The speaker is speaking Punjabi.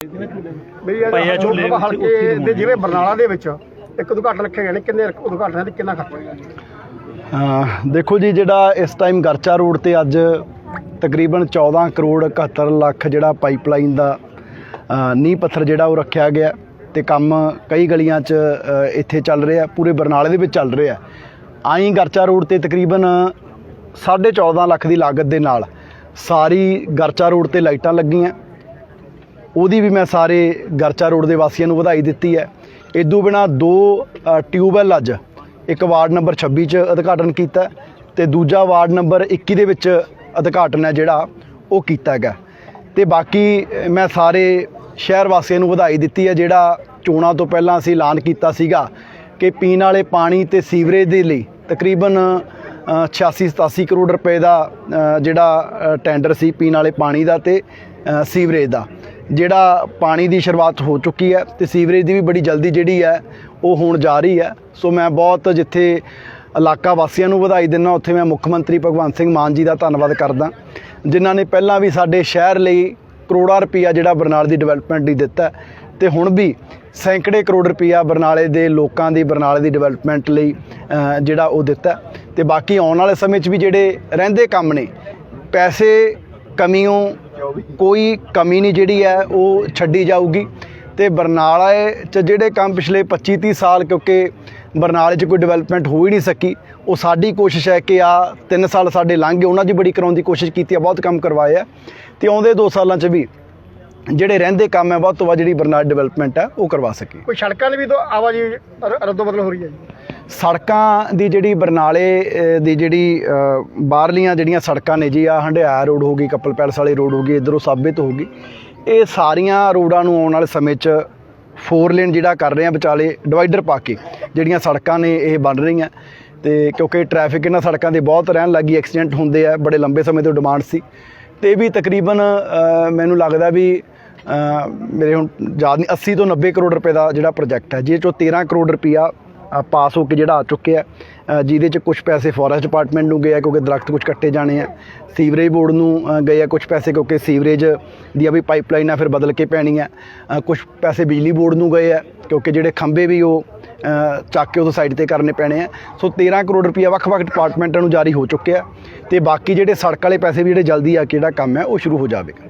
ਪਈਆ ਝੂਲੇ ਹਲਕੇ ਦੇ ਜ਼ਿਲ੍ਹੇ ਬਰਨਾਲਾ ਦੇ ਵਿੱਚ ਇੱਕ ਉਦਘਾਟਨ ਰੱਖੇ ਗਏ ਨੇ। ਕਿੰਨੇ ਉਦਘਾਟਨਾਂ ਤੇ ਕਿੰਨਾ ਖਰਚਾ ਦੇਖੋ ਜੀ ਜਿਹੜਾ ਇਸ ਟਾਈਮ ਗਰਚਾ ਰੋਡ ਤੇ ਅੱਜ ਤਕਰੀਬਨ 14 ਕਰੋੜ 71 ਲੱਖ ਜਿਹੜਾ ਪਾਈਪਲਾਈਨ ਦਾ ਨੀਂਹ ਪੱਥਰ ਜਿਹੜਾ ਉਹ ਰੱਖਿਆ ਗਿਆ ਤੇ ਕੰਮ ਕਈ ਗਲੀਆਂ 'ਚ ਇੱਥੇ ਚੱਲ ਰਿਹਾ ਪੂਰੇ ਬਰਨਾਲੇ ਦੇ ਵਿੱਚ ਚੱਲ ਰਿਹਾ ਆਈ ਗਰਚਾ ਰੋਡ ਤੇ ਤਕਰੀਬਨ 14.5 ਲੱਖ ਦੀ ਲਾਗਤ ਦੇ ਨਾਲ ਸਾਰੀ ਗਰਚਾ ਰੋਡ ਤੇ ਲਾਈਟਾਂ ਲੱਗੀਆਂ। ਉਹਦੀ ਵੀ ਮੈਂ ਸਾਰੇ ਗਰਚਾ ਰੋਡ ਦੇ ਵਾਸੀਆਂ ਨੂੰ ਵਧਾਈ ਦਿੱਤੀ ਹੈ। ਇਦੋਂ ਬਿਨਾ ਦੋ ਅ, ਟਿਊਬਵੈੱਲ ਅੱਜ ਇੱਕ ਵਾਰਡ ਨੰਬਰ 26 ਚ ਉਦਘਾਟਨ ਕੀਤਾ ਹੈ ਤੇ ਦੂਜਾ ਵਾਰਡ ਨੰਬਰ 21 ਦੇ ਵਿੱਚ ਉਦਘਾਟਨ ਹੈ ਜਿਹੜਾ ਉਹ ਕੀਤਾ ਹੈਗਾ ਤੇ ਬਾਕੀ ਮੈਂ ਸਾਰੇ ਸ਼ਹਿਰ ਵਾਸੀਆਂ ਨੂੰ ਵਧਾਈ ਦਿੱਤੀ ਹੈ ਜਿਹੜਾ ਚੋਣਾਂ ਤੋਂ ਪਹਿਲਾਂ ਅਸੀਂ ਐਲਾਨ ਕੀਤਾ ਸੀਗਾ ਕਿ ਪੀਣ ਵਾਲੇ ਪਾਣੀ ਤੇ ਸੀਵਰੇਜ ਦੇ ਲਈ ਤਕਰੀਬਨ 86 87 ਕਰੋੜ ਰੁਪਏ ਦਾ ਜਿਹੜਾ ਟੈਂਡਰ ਸੀ ਪੀਣ ਵਾਲੇ ਪਾਣੀ ਦਾ ਤੇ ਸੀਵਰੇਜ ਦਾ। ਜਿਹੜਾ ਪਾਣੀ ਦੀ ਸ਼ੁਰੂਆਤ ਹੋ ਚੁੱਕੀ ਹੈ ਤੇ ਸੀਵਰੇਜ ਦੀ ਵੀ ਬੜੀ ਜਲਦੀ ਜਿਹੜੀ ਹੈ ਉਹ ਹੋਣ ਜਾ ਰਹੀ ਹੈ ਸੋ ਮੈਂ ਬਹੁਤ ਜਿੱਥੇ ਇਲਾਕਾ ਵਾਸੀਆਂ ਨੂੰ ਵਧਾਈ ਦਿੰਦਾ, ਉੱਥੇ ਮੈਂ ਮੁੱਖ ਮੰਤਰੀ ਭਗਵੰਤ ਸਿੰਘ ਮਾਨ ਜੀ ਦਾ ਧੰਨਵਾਦ ਕਰਦਾ ਜਿਨ੍ਹਾਂ ਨੇ ਪਹਿਲਾਂ ਵੀ ਸਾਡੇ ਸ਼ਹਿਰ ਲਈ ਕਰੋੜਾਂ ਰੁਪਈਆ ਜਿਹੜਾ ਬਰਨਾਲੇ ਦੀ ਡਿਵੈਲਪਮੈਂਟ ਲਈ ਦਿੱਤਾ ਹੈ ਤੇ ਹੁਣ ਵੀ ਸੈਂਕੜੇ ਕਰੋੜ ਰੁਪਈਆ ਬਰਨਾਲੇ ਦੇ ਲੋਕਾਂ ਦੀ, ਬਰਨਾਲੇ ਦੀ ਡਿਵੈਲਪਮੈਂਟ ਲਈ ਜਿਹੜਾ ਉਹ ਦਿੱਤਾ ਹੈ। ਤੇ ਬਾਕੀ ਆਉਣ ਵਾਲੇ ਸਮੇਂ 'ਚ ਵੀ ਜਿਹੜੇ ਰਹਿੰਦੇ ਕੰਮ ਨੇ, ਪੈਸੇ ਕਮੀਓਂ ਕੋਈ ਕਮੀ ਨਹੀਂ ਜਿਹੜੀ ਹੈ ਉਹ ਛੱਡੀ ਜਾਊਗੀ। ਤੇ ਬਰਨਾਲੇ 'ਚ ਜਿਹੜੇ ਕੰਮ ਪਿਛਲੇ 25 30 ਸਾਲ ਕਿਉਂਕਿ ਬਰਨਾਲੇ 'ਚ ਕੋਈ ਡਿਵੈਲਪਮੈਂਟ ਹੋ ਹੀ ਨਹੀਂ ਸਕੀ ਉਹ ਸਾਡੀ ਕੋਸ਼ਿਸ਼ ਹੈ ਕਿ ਆ 3 ਸਾਲ ਸਾਡੇ ਲੰਘ ਗਏ। ਉਹਨਾਂ ਦੀ ਬੜੀ ਕਰਾਉਣ ਦੀ ਕੋਸ਼ਿਸ਼ ਕੀਤੀ ਹੈ ਬਹੁਤ ਕੰਮ ਕਰਵਾਏ ਆ ਤੇ ਆਉਂਦੇ 2 ਸਾਲਾਂ 'ਚ ਵੀ ਜਿਹੜੇ ਰਹਿੰਦੇ ਕੰਮ ਹੈ ਵੱਧ ਤੋਂ ਵੱਧ ਜਿਹੜੀ ਬਰਨਾਲੇ ਡਿਵੈਲਪਮੈਂਟ ਹੈ ਉਹ ਕਰਵਾ ਸਕੇ ਕੋਈ ਸੜਕਾਂ ਦੀ ਵੀ ਤਾਂ ਆਵਾਜਾਈ ਰੱਦੋ ਬਦਲ ਹੋ ਰਹੀ ਹੈ ਜੀ। ਸੜਕਾਂ ਦੀ ਜਿਹੜੀ ਬਰਨਾਲੇ ਦੀ ਜਿਹੜੀ ਬਾਹਰਲੀਆਂ ਜਿਹੜੀਆਂ ਸੜਕਾਂ ਨੇ ਜੀ ਆ ਹੰਡਿਆਇਆ ਰੋਡ ਹੋ ਗਈ, ਕੱਪਲ ਪੈਲਸ ਵਾਲੀ ਰੋਡ ਹੋ ਗਈ, ਇਧਰੋਂ ਸਾਬਿਤ ਹੋ ਗਈ, ਇਹ ਸਾਰੀਆਂ ਰੋਡਾਂ ਨੂੰ ਆਉਣ ਵਾਲੇ ਸਮੇਂ 'ਚ ਫੋਰ ਲੇਨ ਜਿਹੜਾ ਕਰ ਰਹੇ ਆ ਵਿਚਾਲੇ ਡਿਵਾਈਡਰ ਪਾ ਕੇ ਜਿਹੜੀਆਂ ਸੜਕਾਂ ਨੇ ਇਹ ਬਣ ਰਹੀਆਂ। ਤੇ ਕਿਉਂਕਿ ਟ੍ਰੈਫਿਕ ਇਹਨਾਂ ਸੜਕਾਂ ਦੇ ਬਹੁਤ ਰਹਿਣ ਲੱਗੀ ਐਕਸੀਡੈਂਟ ਹੁੰਦੇ ਆ, ਬੜੇ ਲੰਬੇ ਸਮੇਂ ਤੋਂ ਡਿਮਾਂਡ ਸੀ। ਤੇ ਵੀ ਤਕਰੀਬਨ ਮੈਨੂੰ ਲੱਗਦਾ ਵੀ ਮੇਰੇ ਹੁਣ ਯਾਦ ਨਹੀਂ 80 ਤੋਂ 90 ਕਰੋੜ ਰੁਪਏ ਦਾ ਜਿਹੜਾ ਪ੍ਰੋਜੈਕਟ ਹੈ ਜਿਹਦੇ ਚੋਂ 13 ਕਰੋੜ ਰੁਪਈਆ ਪਾਸ ਹੋ ਕੇ ਜਿਹੜਾ ਆ ਚੁੱਕਿਆ ਜਿਹਦੇ ਚ ਕੁਝ ਪੈਸੇ ਫੋਰੈਸਟ ਡਿਪਾਰਟਮੈਂਟ ਨੂੰ ਗਏ ਆ ਕਿਉਂਕਿ ਦਰਖਤ ਕੁਝ ਕੱਟੇ ਜਾਣੇ ਆ। ਸੀਵਰੇਜ ਬੋਰਡ ਨੂੰ ਗਏ ਆ ਕੁਝ ਪੈਸੇ ਕਿਉਂਕਿ ਸੀਵਰੇਜ ਦੀਆਂ ਵੀ ਪਾਈਪਲਾਈਨਾਂ ਫਿਰ ਬਦਲ ਕੇ ਪੈਣੀਆਂ। ਕੁਝ ਪੈਸੇ ਬਿਜਲੀ ਬੋਰਡ ਨੂੰ ਗਏ ਆ ਕਿਉਂਕਿ ਜਿਹੜੇ ਖੰਭੇ ਵੀ ਉਹ ਚੱਕ ਕੇ ਉਹ ਸਾਈਡ ਤੇ ਕਰਨੇ ਪੈਣੇ ਆ। ਸੋ 13 ਕਰੋੜ ਰੁਪਈਆ ਵੱਖ-ਵੱਖ ਡਿਪਾਰਟਮੈਂਟਾਂ ਨੂੰ ਜਾਰੀ ਹੋ ਚੁੱਕਿਆ। ਤੇ ਬਾਕੀ ਜਿਹੜੇ ਸੜਕ ਵਾਲੇ ਪੈਸੇ ਵੀ ਜਿਹੜੇ ਜਲਦੀ ਆ ਕੇ ਜਿਹੜਾ ਕੰਮ ਹੈ ਉਹ ਸ਼ੁਰੂ ਹੋ ਜਾਵੇਗਾ।